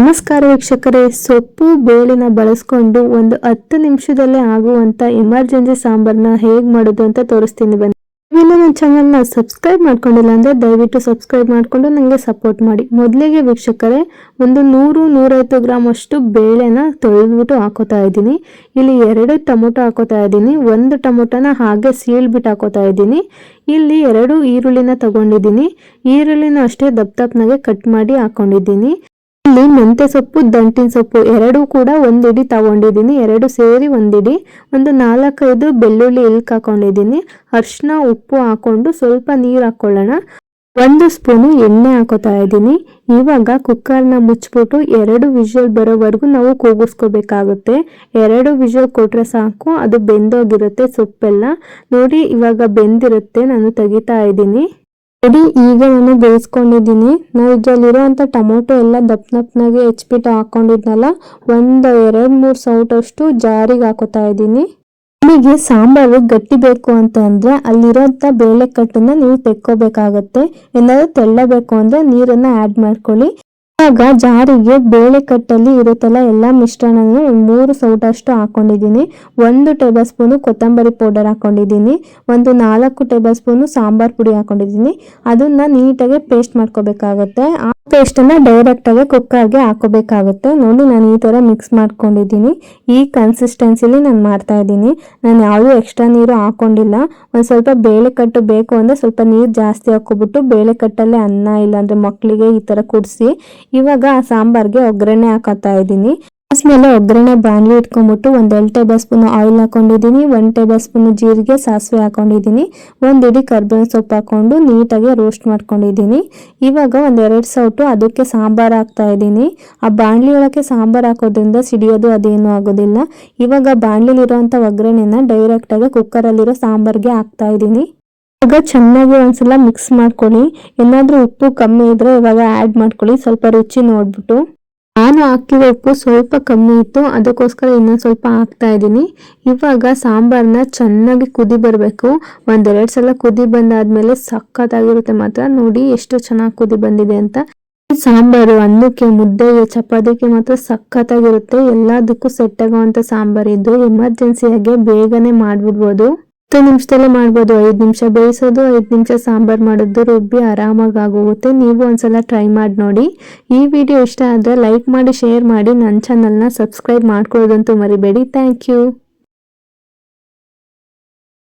ನಮಸ್ಕಾರ ವೀಕ್ಷಕರೇ. ಸೊಪ್ಪು ಬೇಳಿನ ಬಳಸ್ಕೊಂಡು ಒಂದು ಹತ್ತು ನಿಮಿಷದಲ್ಲೇ ಆಗುವಂತ ಎಮರ್ಜೆನ್ಸಿ ಸಾಂಬಾರ್ನ ಹೇಗ್ ಮಾಡೋದು ಅಂತ ತೋರಿಸ್ತೀನಿ ಬನ್ನಿ. ನೀವೆಲ್ಲ ನನ್ನ ಚಾನಲ್ನ ಸಬ್ಸ್ಕ್ರೈಬ್ ಮಾಡ್ಕೊಂಡಿಲ್ಲ ಅಂದ್ರೆ ದಯವಿಟ್ಟು ಸಬ್ಸ್ಕ್ರೈಬ್ ಮಾಡ್ಕೊಂಡು ನನಗೆ ಸಪೋರ್ಟ್ ಮಾಡಿ. ಮೊದಲಿಗೆ ವೀಕ್ಷಕರೇ, ಒಂದು ನೂರು, ನೂರೈವತ್ತು ಗ್ರಾಮ್ ಅಷ್ಟು ಬೇಳೆನ ತೊಳೆದ್ಬಿಟ್ಟು ಹಾಕೋತಾ ಇದ್ದೀನಿ. ಇಲ್ಲಿ ಎರಡು ಟೊಮೊಟೊ ಹಾಕೋತಾ ಇದ್ದೀನಿ. ಒಂದು ಟೊಮೊಟೊನ ಹಾಗೆ ಸೀಳ್ಬಿಟ್ಟು ಹಾಕೋತಾ ಇದ್ದೀನಿ. ಇಲ್ಲಿ ಎರಡು ಈರುಳ್ಳಿನ ತಗೊಂಡಿದ್ದೀನಿ. ಈರುಳ್ಳಿನ ಅಷ್ಟೇ ದಪ್ಪ ದಪ್ಪನಾಗೆ ಕಟ್ ಮಾಡಿ ಹಾಕೊಂಡಿದ್ದೀನಿ. ಇಲ್ಲಿ ಮೆಂತ್ಯ ಸೊಪ್ಪು, ದಂಟಿನ ಸೊಪ್ಪು ಎರಡೂ ಕೂಡ ಒಂದಿಡಿ ತಗೊಂಡಿದ್ದೀನಿ. ಎರಡು ಸೇರಿ ಒಂದಿಡಿ. ಒಂದು ನಾಲ್ಕೈದು ಬೆಳ್ಳುಳ್ಳಿ ಇಲ್ಕ್ ಹಾಕೊಂಡಿದ್ದೀನಿ. ಅರ್ಶಿನ ಉಪ್ಪು ಹಾಕೊಂಡು ಸ್ವಲ್ಪ ನೀರು ಹಾಕೊಳ್ಳೋಣ. ಒಂದು ಸ್ಪೂನು ಎಣ್ಣೆ ಹಾಕೋತಾ ಇದ್ದೀನಿ. ಇವಾಗ ಕುಕ್ಕರ್ನ ಮುಚ್ಬಿಟ್ಟು ಎರಡು ವಿಷಲ್ ಬರೋವರೆಗೂ ನಾವು ಕೂಗಿಸ್ಕೋಬೇಕಾಗುತ್ತೆ. ಎರಡು ವಿಷಲ್ ಕೊಟ್ಟರೆ ಸಾಕು, ಅದು ಬೆಂದೋಗಿರುತ್ತೆ ಸೊಪ್ಪೆಲ್ಲ. ನೋಡಿ, ಇವಾಗ ಬೆಂದಿರುತ್ತೆ, ನಾನು ತೆಗಿತಾ ಇದ್ದೀನಿ. ನೋಡಿ, ಈಗ ನಾನು ಬೇಯಿಸ್ಕೊಂಡಿದ್ದೀನಿ. ನಾವು ಇದ್ರಲ್ಲಿರುವಂಥ ಟೊಮೊಟೊ ಎಲ್ಲ ದಪ್ಪ ದಪ್ಪನಾಗೆ ಹೆಚ್ಚಿಬಿಟ್ಟು ಹಾಕೊಂಡಿದ್ನಲ್ಲ, ಒಂದು, ಎರಡು, ಮೂರು ಸೌಟಷ್ಟು ಜಾರಿಗೆ ಹಾಕೋತಾ ಇದ್ದೀನಿ. ನಿಮಗೆ ಸಾಂಬಾರು ಗಟ್ಟಿ ಬೇಕು ಅಂತ ಅಂದ್ರೆ ಅಲ್ಲಿರೋಂಥ ಬೇಳೆ ಕಟ್ಟನ್ನ ನೀವು ತೆಕ್ಕೋಬೇಕಾಗತ್ತೆ. ಏನಾದ್ರು ತೆಳ್ಳಬೇಕು ಅಂದ್ರೆ ನೀರನ್ನ ಆಡ್ ಮಾಡ್ಕೊಳ್ಳಿ. ಇವಾಗ ಜಾರಿಗೆ ಬೇಳೆ ಕಟ್ಟಲ್ಲಿ ಇರುತ್ತಲ್ಲ ಎಲ್ಲ ಮಿಶ್ರಣನ ಮೂರು ಸೌಟಷ್ಟು ಹಾಕೊಂಡಿದ್ದೀನಿ. ಒಂದು ಟೇಬಲ್ ಸ್ಪೂನು ಕೊತ್ತಂಬರಿ ಪೌಡರ್ ಹಾಕೊಂಡಿದ್ದೀನಿ. ಒಂದು ನಾಲ್ಕು ಟೇಬಲ್ ಸ್ಪೂನು ಸಾಂಬಾರ್ ಪುಡಿ ಹಾಕೊಂಡಿದ್ದೀನಿ. ಅದನ್ನ ನೀಟಾಗಿ ಪೇಸ್ಟ್ ಮಾಡ್ಕೋಬೇಕಾಗತ್ತೆ. ಪೇಸ್ಟನ್ನ ಡೈರೆಕ್ಟಾಗಿ ಕುಕ್ಕರ್ಗೆ ಹಾಕೋಬೇಕಾಗುತ್ತೆ. ನೋಡಿ ನಾನು ಈ ಥರ ಮಿಕ್ಸ್ ಮಾಡ್ಕೊಂಡಿದ್ದೀನಿ. ಈ ಕನ್ಸಿಸ್ಟೆನ್ಸಿಲಿ ನಾನು ಮಾಡ್ತಾ ಇದ್ದೀನಿ. ನಾನು ಯಾವುದೂ ಎಕ್ಸ್ಟ್ರಾ ನೀರು ಹಾಕೊಂಡಿಲ್ಲ. ಒಂದು ಸ್ವಲ್ಪ ಬೇಳೆ ಕಟ್ಟು ಬೇಕು ಅಂದರೆ ಸ್ವಲ್ಪ ನೀರು ಜಾಸ್ತಿ ಹಾಕೋಬಿಟ್ಟು ಬೇಳೆ ಕಟ್ಟಲ್ಲೇ ಅನ್ನ ಇಲ್ಲಾಂದರೆ ಮಕ್ಕಳಿಗೆ ಈ ಥರ ಕುಡಿಸಿ. ಇವಾಗ ಆ ಸಾಂಬಾರ್ಗೆ ಒಗ್ಗರಣೆ ಹಾಕೋತಾ ಇದ್ದೀನಿ. ಮೇಲೆ ಒಗ್ಗರಣೆ ಬಾಣಲಿ ಇಟ್ಕೊಂಡ್ಬಿಟ್ಟು ಒಂದ್ ಎರಡು ಟೇಬಲ್ ಸ್ಪೂನ್ ಆಯಿಲ್ ಹಾಕೊಂಡಿದ್ದೀನಿ ಒನ್ ಟೇಬಲ್ ಸ್ಪೂನ್ ಜೀರಿಗೆ ಸಾಸಿವೆ ಹಾಕೊಂಡಿದ್ದೀನಿ, ಒಂದ್ ಇಡೀ ಕರ್ಬೇವಿನ ಸೊಪ್ಪು ಹಾಕೊಂಡು ನೀಟಾಗಿ ರೋಸ್ಟ್ ಮಾಡ್ಕೊಂಡಿದ್ದೀನಿ. ಇವಾಗ ಒಂದ್ ಎರಡು ಸೌಟು ಅದಕ್ಕೆ ಸಾಂಬಾರ್ ಹಾಕ್ತಾ ಇದ್ದೀನಿ. ಆ ಬಾಣಲಿ ಒಳಗೆ ಸಾಂಬಾರ್ ಹಾಕೋದ್ರಿಂದ ಸಿಡಿಯೋದು ಅದೇನು ಆಗೋದಿಲ್ಲ. ಇವಾಗ ಬಾಣಲಿಲಿರುವಂತ ಒಗ್ಗರಣೆನ ಡೈರೆಕ್ಟ್ ಆಗಿ ಕುಕ್ಕರ್ ಅಲ್ಲಿರೋ ಸಾಂಬಾರ್ಗೆ ಹಾಕ್ತಾ ಇದ್ದೀನಿ. ಇವಾಗ ಚೆನ್ನಾಗಿ ಒಂದ್ಸಲ ಮಿಕ್ಸ್ ಮಾಡ್ಕೊಳ್ಳಿ. ಏನಾದ್ರೂ ಉಪ್ಪು ಕಮ್ಮಿ ಇದ್ರೆ ಇವಾಗ ಆಡ್ ಮಾಡ್ಕೊಳ್ಳಿ. ಸ್ವಲ್ಪ ರುಚಿ ನೋಡ್ಬಿಟ್ಟು. ನಾನು ಹಾಕಿರೋ ಉಪ್ಪು ಸ್ವಲ್ಪ ಕಮ್ಮಿ ಇತ್ತು, ಅದಕ್ಕೋಸ್ಕರ ಇನ್ನೊಂದು ಸ್ವಲ್ಪ ಹಾಕ್ತಾ ಇದ್ದೀನಿ. ಇವಾಗ ಸಾಂಬಾರನ್ನ ಚೆನ್ನಾಗಿ ಕುದಿ ಬರಬೇಕು. ಒಂದೆರಡು ಸಲ ಕುದಿ ಬಂದಾದ್ಮೇಲೆ ಸಖತ್ತಾಗಿರುತ್ತೆ ಮಾತ್ರ. ನೋಡಿ ಎಷ್ಟು ಚೆನ್ನಾಗಿ ಕುದಿ ಬಂದಿದೆ ಅಂತ. ಸಾಂಬಾರು ಅನ್ನಕ್ಕೆ, ಮುದ್ದೆಗೆ, ಚಪಾತಿಗೆ ಮಾತ್ರ ಸಖತ್ತಾಗಿರುತ್ತೆ. ಎಲ್ಲದಕ್ಕೂ ಸೆಟ್ ಆಗುವಂತ ಸಾಂಬಾರ್ ಇದು. ಎಮರ್ಜೆನ್ಸಿಯಾಗೆ ಬೇಗನೆ ಮಾಡ್ಬಿಡ್ಬೋದು. ಹತ್ತು ನಿಮಿಷದಲ್ಲೇ ಮಾಡ್ಬೋದು, ಐದು ನಿಮಿಷ ಬೇಯಿಸೋದು, ಐದು ನಿಮಿಷ ಸಾಂಬಾರ್ ಮಾಡೋದು, ರುಬ್ಬಿ ಆರಾಮಾಗಿ ಆಗೋಗುತ್ತೆ. ನೀವು ಒಂದ್ಸಲ ಟ್ರೈ ಮಾಡಿ ನೋಡಿ. ಈ ವಿಡಿಯೋ ಇಷ್ಟ ಆದರೆ ಲೈಕ್ ಮಾಡಿ ಶೇರ್ ಮಾಡಿ. ನನ್ನ ಚಾನಲ್ನ ಸಬ್ಸ್ಕ್ರೈಬ್ ಮಾಡ್ಕೊಳ್ಳೋದಂತೂ ಮರಿಬೇಡಿ. Thank you